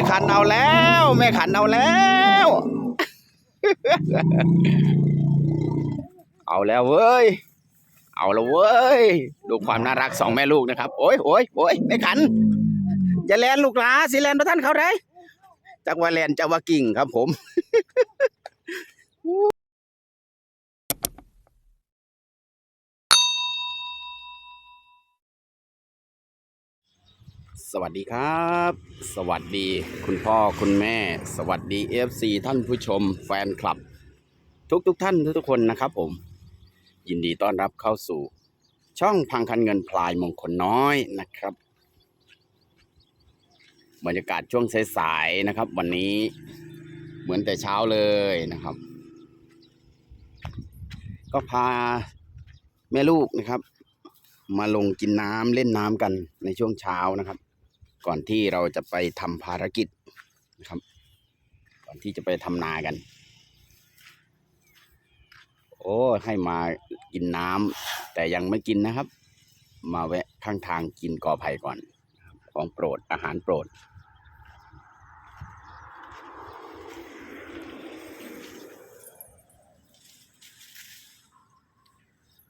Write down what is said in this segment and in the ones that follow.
ม่ขันเอาแล้ว แม่ขันเอาแล้ว เอาแล้วเว้ย เอาแล้วเว้ย ดูความน่ารักสองแม่ลูกนะครับ โอ้ยโอ้ยโอ้ยแม่ขันอย่าแลนลูกหลาสิแลนพระท่านเขาได้จักว่าแลนจักว่ากิ่งครับผม สวัสดีครับ สวัสดีคุณพ่อคุณแม่ สวัสดี FC ท่านผู้ชมแฟนคลับ ทุกทุกท่านทุกทุกคนนะครับผม ยินดีต้อนรับเข้าสู่ ช่องพังคันเงินพลายมงคลน้อยนะครับ บรรยากาศช่วงสายๆนะครับ วันนี้เหมือนแต่เช้าเลยนะครับ ก็พาแม่ลูกนะครับ มาลงกินน้ำเล่นน้ำกันในช่วงเช้านะครับ ก่อนที่เราจะไปทำภารกิจนะครับ ก่อนที่จะไปทำนากัน โอ้ให้มากินน้ำแต่ยังไม่กินนะครับ มาแวะข้างทางกินกอไผ่ก่อน ของโปรดอาหารโปรด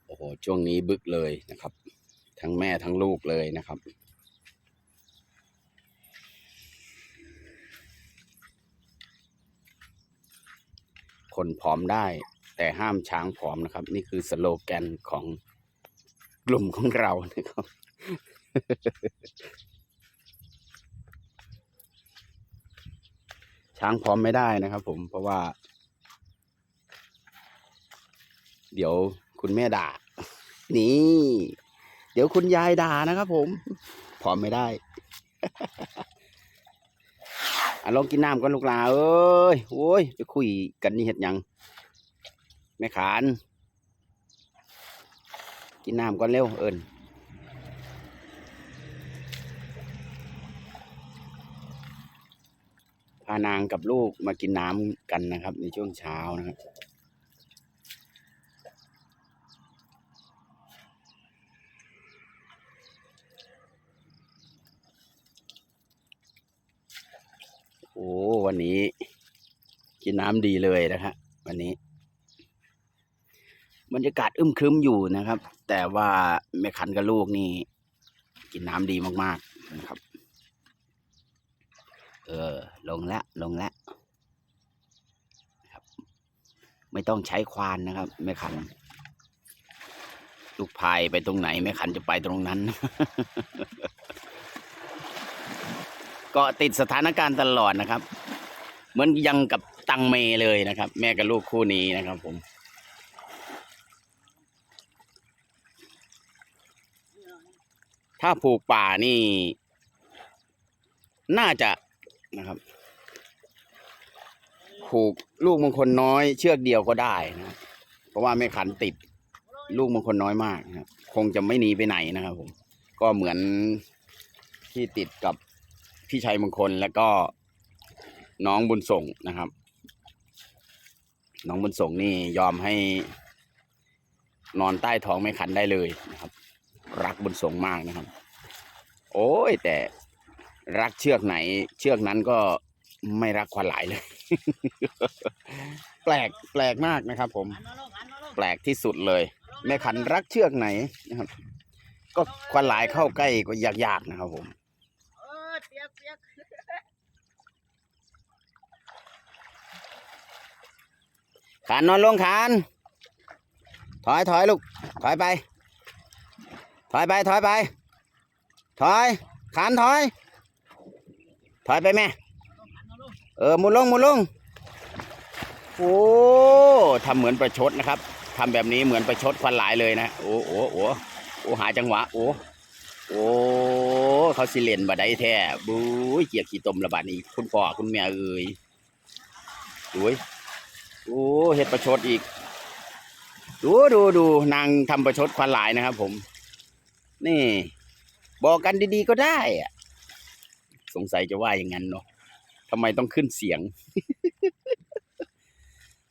โอ้โหช่วงนี้บึกเลยนะครับ ทั้งแม่ทั้งลูกเลยนะครับ คนผอมได้ แต่ห้ามช้างผอมนะครับ นี่คือสโลแกนของกลุ่มของเรานะครับ ช้างพร้อมไม่ได้นะครับ ผมเพราะว่า เดี๋ยวคุณแม่ด่า นี่ เดี๋ยวคุณยายด่านะครับ ผมพร้อมไม่ได้ ลองกินน้ำก่อนลูกหลาเอ้ยโอ้ยไปคุยกันนี่เห็ดยังแม่ขาน กินน้ำก่อนเร็วเอิญพานางกับลูกมากินน้ำกันนะครับ ในช่วงเช้านะครับ อ้วันนี้ กินน้ำดีเลยนะฮะวันนี้บรรยากาศอึมครึมอยู่นะครับ แต่ว่าแม่ขันกับลูกนี่ กินน้ำดีมากๆนะครับ เออ ลงแล้วลงแล้วครับ ไม่ต้องใช้ควานนะครับแม่ขัน ลูกพายไปตรงไหนแม่ขันจะไปตรงนั้น เกาะติดสถานการณ์ตลอดนะครับ เหมือนยังกับตังเมเลยนะครับ แม่กับลูกคู่นี้นะครับผมถ้าผูกป่านี่ น่าจะนะครับ ผูกลูกมงคลน้อยเชือกเดียวก็ได้นะครับเพราะว่าแม่ขันติดลูกมงคลน้อยมากนะครับ คงจะไม่หนีไปไหนนะครับผม ก็เหมือนที่ติดกับ พี่ชัยมงคลแล้วก็น้องบุญส่งนะครับ น้องบุญส่งนี่ยอมให้นอนใต้ท้องไม่ขันได้เลยนะครับ รักบุญส่งมากนะครับ โอ้ยแต่รักเชือกไหน เชือกนั้นก็ไม่รักควันหลายเลย แปลกแปลกมากนะครับ ผม แปลกที่สุดเลย แม่ขันรักเชือกไหนนะครับ ก็ควันหลายเข้าใกล้ก็ยากๆนะครับ ผม เออเปียกเปียก ขานนอนลงขาน ถอยถอยลูก ถอยไป ถอยไป ถอยไป ถอย ขานถอย ถอยไปแม่ เออหมุนลงหมุนลง โอ้ทำเหมือนประชดนะครับ ทำแบบนี้เหมือนประชดควันหลายเลยนะ โอ้โอ้โอ้โอ้หาจังหวะ โอ้โอ้เขาสิเลนบ่ได้แท้บู๊ยเกียกขี้ตมระบาดนี้คุณพ่อคุณแม่เอ่ยดูย โอ้เห็ดประชดอีก ดูดูดูนางทำประชดควันหลายนะครับ ผม นี่ บอกกันดีๆก็ได้อะสงสัยจะว่าอย่างนั้นเนาะทำไมต้องขึ้นเสียง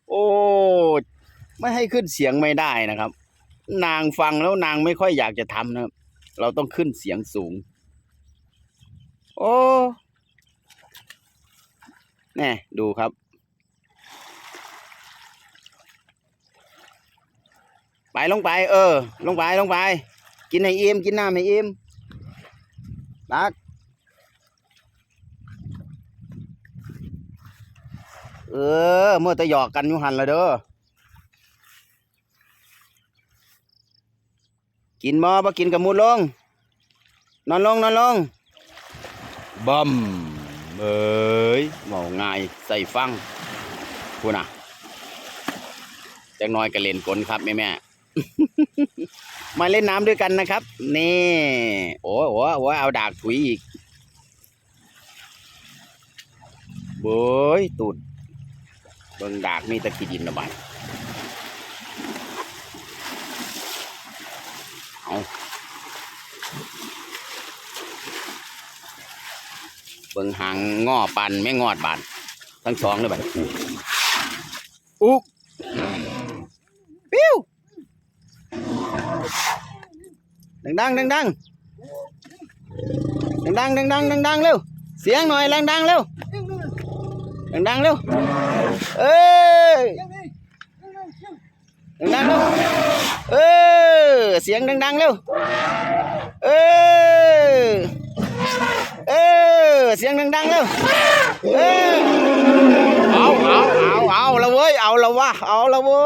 โอ้ไม่ให้ขึ้นเสียงไม่ได้นะครับ นางฟังแล้วนางไม่ค่อยอยากจะทำนะครับ เราต้องขึ้นเสียงสูง โอ้แน่ดูครับ ไปลงไป เออ ลงไปลงไป กินให้อิ่มกินน้ำให้อิ่มตักเออเมื่อแตะหยอกกันอยู่หันละเด้อกินบ่บ่กินกับมุดลง นอนลงนอนลงบัมเอ้ยเมาง่ายใส่ฟังพูดนะจังน้อยก็เล่นกลครับแม่แม่ มาเล่นน้ำด้วยกันนะครับ นี่ โอ้โหโอ้เอาดากถุยอีกเบ้ยตูดเบิ่งดากมีตะกี้ดินระบายเอาเบิ่งหางง้อปันไม่งอดบานทั้งสองเลยบัดอุ๊กปิ้ว ดังดังดังดังดังดังดังดังดังเร็วเสียงหน่อยดังดังเร็วดังดังเร็วเอ้ยดังดังเร็วเออเสียงดังดังเร็วเออเออเสียงดังดังเร็วเออเอาเอาเอาเอาละเว้ยเอาละวะเอาละเว้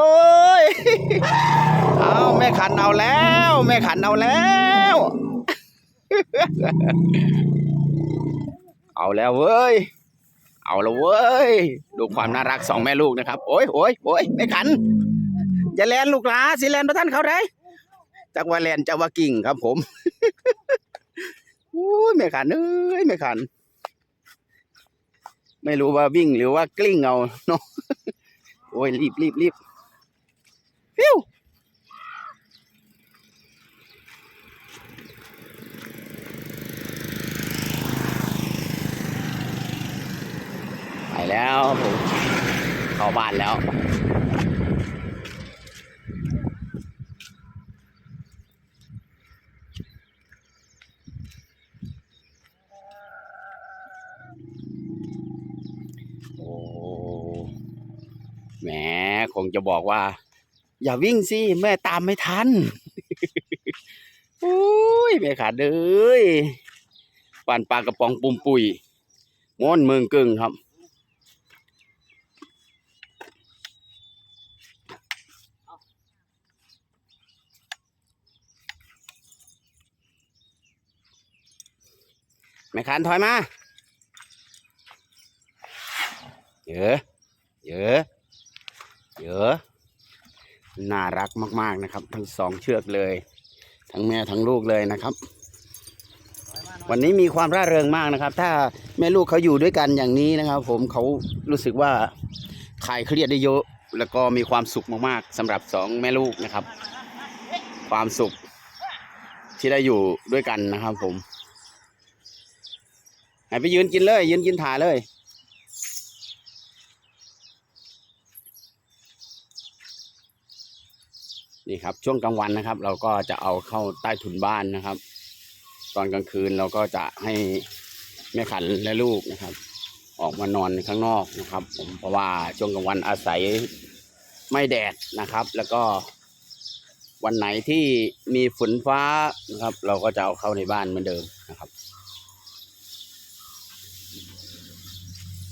ย แม่ขันเอาแล้ว แม่ขันเอาแล้ว เอาแล้วเว้ย เอาแล้วเว้ย ดูความน่ารักสองแม่ลูกนะครับ โอ้ยโอ้ยโอ้ยแม่ขันอย่าแลนลูกหลาสิแลนประท่านเขาได้จากว่าแลนจากว่ากิ่งครับ ผมโอ้ยแม่ขันเอ้ยแม่ขัน ไม่รู้ว่าวิ่งหรือว่ากลิ้งเอาเนาะโอ้ยรีบรีบรีบฟิว แล้วผมเข้าบ้านแล้วโอ้แหมคงจะบอกว่า อย่าวิ่งสิ แม่ตามไม่ทันโอ้ยแม่ขาดเอ้ยปั่นปลากระป๋องปุ่มปุยม้วนเมืองกึ่งครับ แม่ขานถอยมาเยอะเยอะเยอะน่ารักมากๆนะครับ ทั้งสองเชือกเลย ทั้งแม่ทั้งลูกเลยนะครับ วันนี้มีความร่าเริงมากนะครับ ถ้าแม่ลูกเขาอยู่ด้วยกันอย่างนี้นะครับ ผมเขารู้สึกว่าคลายเครียดได้เยอะ แล้วก็มีความสุขมากๆสำหรับสองแม่ลูกนะครับ ความสุขที่ได้อยู่ด้วยกันนะครับผม ไหนไปยืนกินเลย ยืนกินถ่าเลย นี่ครับ ช่วงกลางวันนะครับ เราก็จะเอาเข้าใต้ถุนบ้านนะครับ ตอนกลางคืนเราก็จะให้แม่ขันและลูกนะครับ ออกมานอนข้างนอกนะครับ ผมเพราะว่าช่วงกลางวันอาศัยไม่แดดนะครับ แล้วก็วันไหนที่มีฝนฟ้านะครับ เราก็จะเอาเข้าในบ้านเหมือนเดิมนะครับ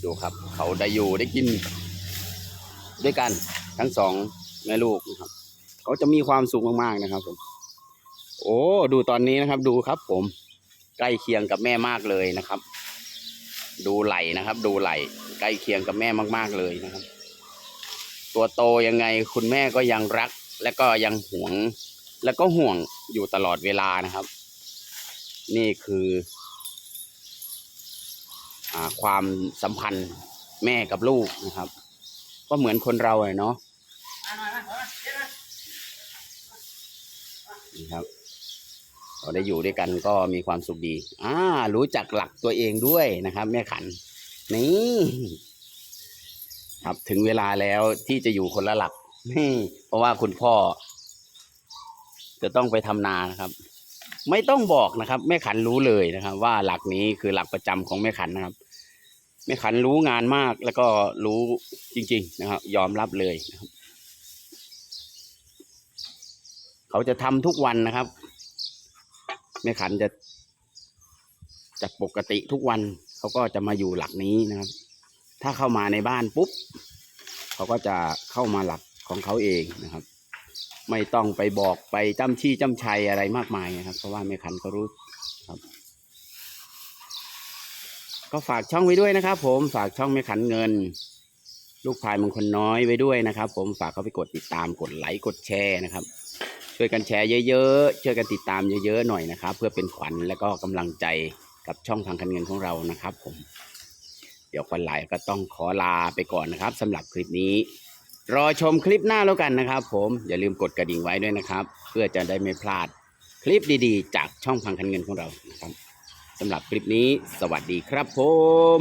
ดูครับ เขาได้อยู่ได้กิน ด้วยกันทั้งสองแม่ลูกนะครับ เขาจะมีความสุขมากๆนะครับผมโอ้ดูตอนนี้นะครับดูครับ ผมใกล้เคียงกับแม่มากเลยนะครับ ดูไหลนะครับ ดูไหลใกล้เคียงกับแม่มาก ๆเลยนะครับ ตัวโตยังไงคุณแม่ก็ยังรัก และก็ยังห่วง และก็ห่วงอยู่ตลอดเวลานะครับ นี่คือ ความสัมพันธ์แม่กับลูกนะครับ ก็เหมือนคนเราเลยเนาะนี่ครับเราได้อยู่ด้วยกันก็มีความสุขดี อ่า รู้จักหลักตัวเองด้วยนะครับ แม่ขัน นี่ ครับถึงเวลาแล้วที่จะอยู่คนละหลักนี่เพราะว่าคุณพ่อ จะต้องไปทำนานะครับ ไม่ต้องบอกนะครับ แม่ขันรู้เลยนะครับ ว่าหลักนี้คือหลักประจำของแม่ขันนะครับ แม่ขันรู้งานมากแล้วก็รู้จริง ๆ นะครับ ยอมรับเลยนะครับ เขาจะทำทุกวันนะครับ แม่ขันจะจากปกติทุกวันเขาก็จะมาอยู่หลักนี้นะครับ ถ้าเข้ามาในบ้านปุ๊บเขาก็จะเข้ามาหลักของเขาเองนะครับ ไม่ต้องไปบอกไปจ้ำชี้จ้ำชัยอะไรมากมายนะครับ เพราะว่าแม่ขันก็รู้ครับ ก็ฝากช่องไว้ด้วยนะครับ ผมฝากช่องแม่ขันเงิน ลูกพายมงคลน้อยไว้ด้วยนะครับ ผมฝากเขาไปกดติดตามกดไลค์กดแชร์นะครับ ช่วยกันแชร์เยอะๆช่วยกันติดตามเยอะๆหน่อยนะครับ เพื่อเป็นขวัญและก็กำลังใจกับช่องทางการเงินของเรานะครับ ผม เดี๋ยวคนหลายก็ต้องขอลาไปก่อนนะครับสำหรับคลิปนี้ รอชมคลิปหน้าแล้วกันนะครับ ผมอย่าลืมกดกระดิ่งไว้ด้วยนะครับ เพื่อจะได้ไม่พลาดคลิปดีๆ จากช่องพังคันเงินของเรานะครับสำหรับคลิปนี้ สวัสดีครับผม